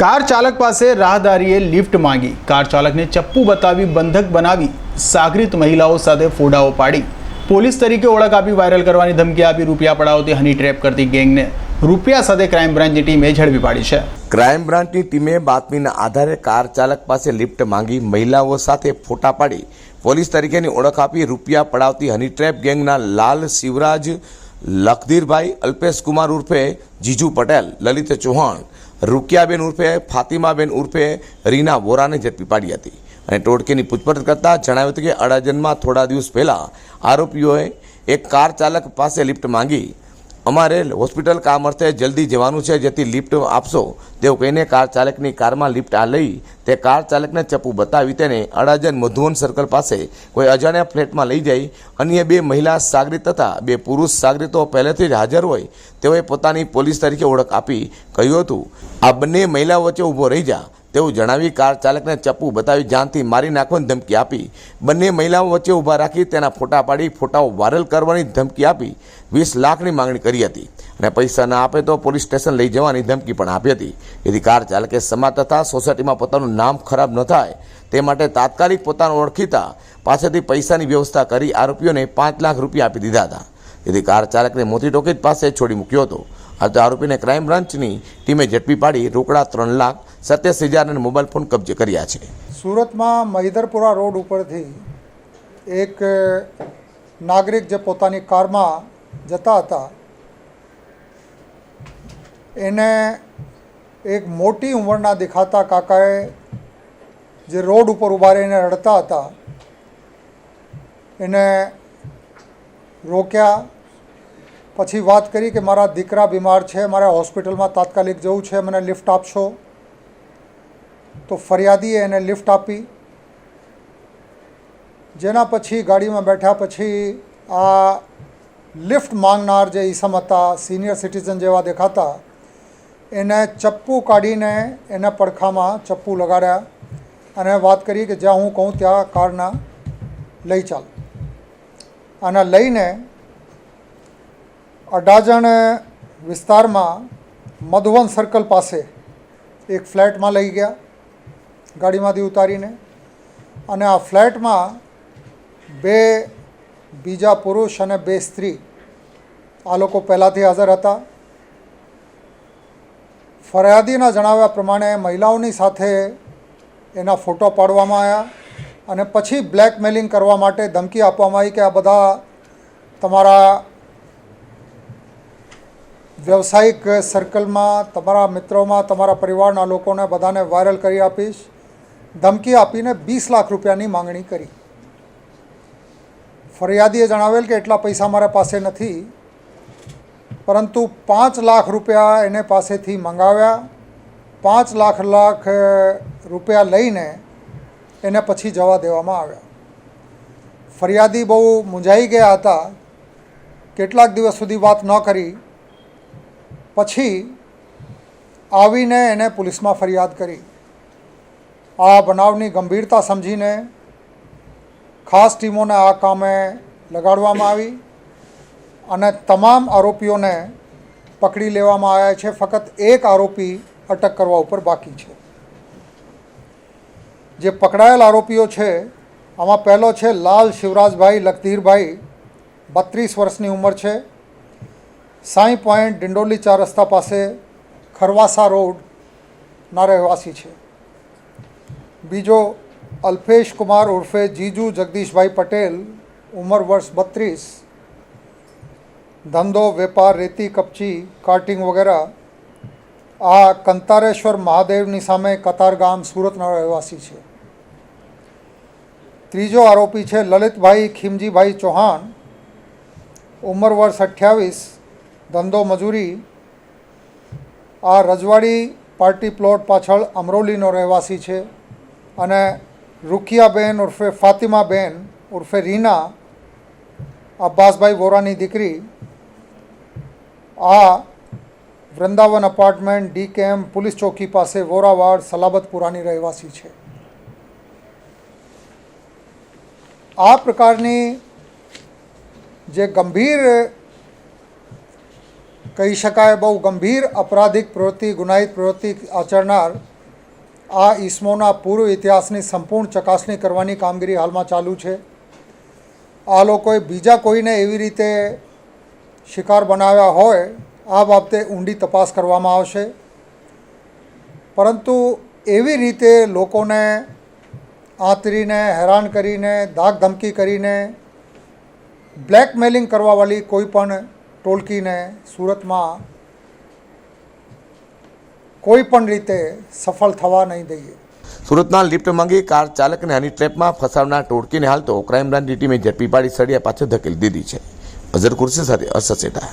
Car ચાલક પાસે રાહદારીએ lift માંગી. કાર ચાલકને ચપ્પુ બતાવી બંધક બનાવી સાગરીત મહિલાઓ સાથે ફોડાઓ પાડી. પોલીસ તરીકે ઓળખ આપી વાયરલ કરવાની ધમકી આપી રૂપિયા પડાવતી હની ટ્રેપ કરતી ગેંગને રૂપિયા સાથે ક્રાઇમ બ્રાન્ચની ટીમે ઝડપી પાડી છે. ક્રાઇમ બ્રાન્ચની ટીમે બાતમીના આધારે કાર ચાલક પાસે લિફ્ટ માંગી મહિલાઓ સાથે ફોટા પાડી. પોલીસ તરીકેની ઓળખ આપી રૂપિયા પડાવતી હની ટ્રેપ ગેંગના લાલ શિવરાજ લખધીરભાઈ અલ્પેશ કુમાર ઉર્ફે જીજુ પટેલ, લલિત ચૌહાણ રૂકિયાબેન ઉર્ફે, ફાતિમાબેન ઉર્ફે, રીના વોરાને ઝડપી પાડી હતી. અને ટોળકીની પૂછપરછ કરતાં જણાવ્યું હતું કે અડાજનમાં થોડા દિવસ પહેલાં આરોપીઓએ એક કાર ચાલક પાસે લિફ્ટ માંગી અમારે હોસ્પિટલ કામ અર્થે જલ્દી જવાનું છે, જેથી લિફ્ટ આપશો. તેવું કહીને કાર ચાલકની કારમાં લિફ્ટ આ લઈ, તે કાર ચાલકને ચપ્પુ બતાવી તેને અડાજન મધુવન સર્કલ પાસે કોઈ અજાણ્યા ફ્લેટમાં લઈ જઈ અન્ય બે મહિલા સાગરીત તથા બે પુરુષ સાગરીતો પહેલેથી જ હાજર હોય, તેઓએ પોતાની પોલીસ તરીકે ઓળખ આપી કહ્યું હતું. આ બંને મહિલાઓ વચ્ચે ઊભો રહી જા. તેવું જણાવી કાર ચાલકને ચપ્પુ બતાવી જાનથી મારી નાખવાની ધમકી આપી. બંને મહિલાઓ વચ્ચે ઊભા રાખી તેના ફોટા પાડી ફોટાઓ વાયરલ કરવાની ધમકી આપી. વીસ લાખની માંગણી કરી હતી અને પૈસા ના આપે તો પોલીસ સ્ટેશન લઈ જવાની ધમકી પણ આપી હતી. જેથી કાર ચાલકે સમાજ તથા સોસાયટીમાં પોતાનું નામ ખરાબ ન થાય તે માટે તાત્કાલિક પોતાનું ઓળખીતા પાસેથી પૈસાની વ્યવસ્થા કરી આરોપીઓને પાંચ લાખ રૂપિયા આપી દીધા હતા. જેથી કાર ચાલકને મોતી ટોકીજ પાસે છોડી મૂક્યો હતો. હાલ તો આરોપીને ક્રાઇમ બ્રાન્ચની ટીમે ઝડપી પાડી રોકડા ત્રણ લાખ સત્યાસી હજાર અને મોબાઈલ ફોન કબજે કર્યા છે. સુરતમાં મહિધરપુરા રોડ ઉપરથી એક નાગરિક જે પોતાની કારમાં જતા હતા, એને એક મોટી ઉંમરના દેખાતા કાકાએ જે રોડ ઉપર ઊભા રહીને રડતા હતા, એને રોક્યા. પછી વાત કરી કે મારા દીકરા બીમાર છે, મારે હોસ્પિટલમાં તાત્કાલિક જવું છે, મને લિફ્ટ આપશો? તો ફરિયાદીએ એને લિફ્ટ આપી. જેના પછી ગાડીમાં બેઠા પછી આ લિફ્ટ માંગનાર જે ઈસમ હતા, સિનિયર સિટીઝન જેવા દેખાતા, એને ચપ્પુ કાઢીને એના પડખામાં ચપ્પુ લગાડ્યા અને વાત કરી કે જ્યાં હું કહું ત્યાં કારના લઈ ચાલ. અને લઈને અડાજણ વિસ્તારમાં મધુવન સર્કલ પાસે એક ફ્લેટમાં લઈ ગયા, ગાડીમાંથી ઉતારીને. અને આ ફ્લેટમાં બે બીજા પુરુષ અને બે સ્ત્રી આ લોકો પહેલાંથી હાજર હતા. ફરિયાદીના જણાવ્યા પ્રમાણે મહિલાઓની સાથે એના ફોટો પાડવામાં આવ્યા. અને પછી બ્લેકમેલિંગ કરવા માટે ધમકી આપવામાં આવી કે આ બધા તમારા વ્યવસાયિક સર્કલમાં તમારા મિત્રોમાં, તમારા પરિવારના લોકોને બધાને વાયરલ કરી આપીશ. ધમકી આપીને વીસ લાખ રૂપિયાની માંગણી કરી. ફરિયાદીએ જણાવેલ કે એટલા પૈસા મારા પાસે નથી, પરંતુ પાંચ લાખ રૂપિયા એને પાસેથી મંગાવ્યા. પાંચ લાખ લાખ રૂપિયા લઈને એને પછી જવા દેવામાં આવ્યા. ફરિયાદી બહુ મૂંઝાઈ ગયા હતા. કેટલાક દિવસ સુધી વાત ન કરી. પછી આવીને એને પોલીસમાં ફરિયાદ કરી. આ બનાવની ગંભીરતા સમજીને ખાસ ટીમોને આ કામે લગાડવામાં આવી અને તમામ આરોપીઓને પકડી લેવામાં આવ્યા છે. ફક્ત એક આરોપી અટક કરવા ઉપર બાકી છે. જે પકડાયેલ આરોપીઓ છે, આમાં પહેલો છે લાલ શિવરાજભાઈ લખધીરભાઈ, બત્રીસ વર્ષની ઉંમર છે. સાઈ પોઈન્ટ ડિંડોલી ચાર રસ્તા પાસે ખરવાસા રોડના રહેવાસી છે. બીજો અલ્પેશ કુમાર ઉર્ફે જીજુ જગદીશભાઈ પટેલ, ઉંમર વર્ષ બત્રીસ. ધંધો, વેપાર, રેતી, કપચી, કાર્ટિંગ વગેરે. આ કંતારેશ્વર મહાદેવની સામે કતારગામ સુરતના રહેવાસી છે. ત્રીજો આરોપી છે લલિતભાઈ ખીમજીભાઈ ચૌહાણ, ઉંમર વર્ષ અઠ્યાવીસ, ધંધો મજૂરી. આ રજવાડી પાર્ટી પ્લોટ પાછળ અમરોલીનો રહેવાસી છે અને રૂકિયાબેન ઉર્ફે ફાતિમાબેન ઉર્ફે રીના અબ્બાસભાઈ વોરાની દીકરી. આ વૃંદાવન અપાર્ટમેન્ટ ડી કેમ પોલીસ ચોકી પાસે વોરાવાડ સલાબતપુરાની રહેવાસી છે. આ પ્રકારની જે ગંભીર કહી શકાય, બહુ ગંભીર અપરાધિક પ્રવૃત્તિ, ગુનાહિત પ્રવૃત્તિ આચરનાર આ ઈસમોના પૂર્વ ઇતિહાસની સંપૂર્ણ ચકાસણી કરવાની કામગીરી હાલમાં ચાલુ છે. આ લોકોએ બીજા કોઈને એવી રીતે શિકાર બનાવ્યા હોય, આ બાબતે ઊંડી તપાસ કરવામાં આવશે. પરંતુ એવી રીતે લોકોને આંતરીને, હેરાન કરીને ધાક ધમકી કરીને, બ્લેકમેલિંગ કરવાવાળી કોઈ પણ ટોળકીને સુરતમાં કોઈ પણ રીતે સફળ થવા નહીં દઈએ. સુરતના લિફ્ટ માંગી કાર ચાલકને હની ટ્રેપમાં ફસાવનાર ટોળકીને હાલ તો ક્રાઇમ બ્રાન્ચની ટીમે ઝડપી પાડી સળિયા પાછળ ધકેલી દીધી છે. અઝર કુર્સી સાથે અસર સેટા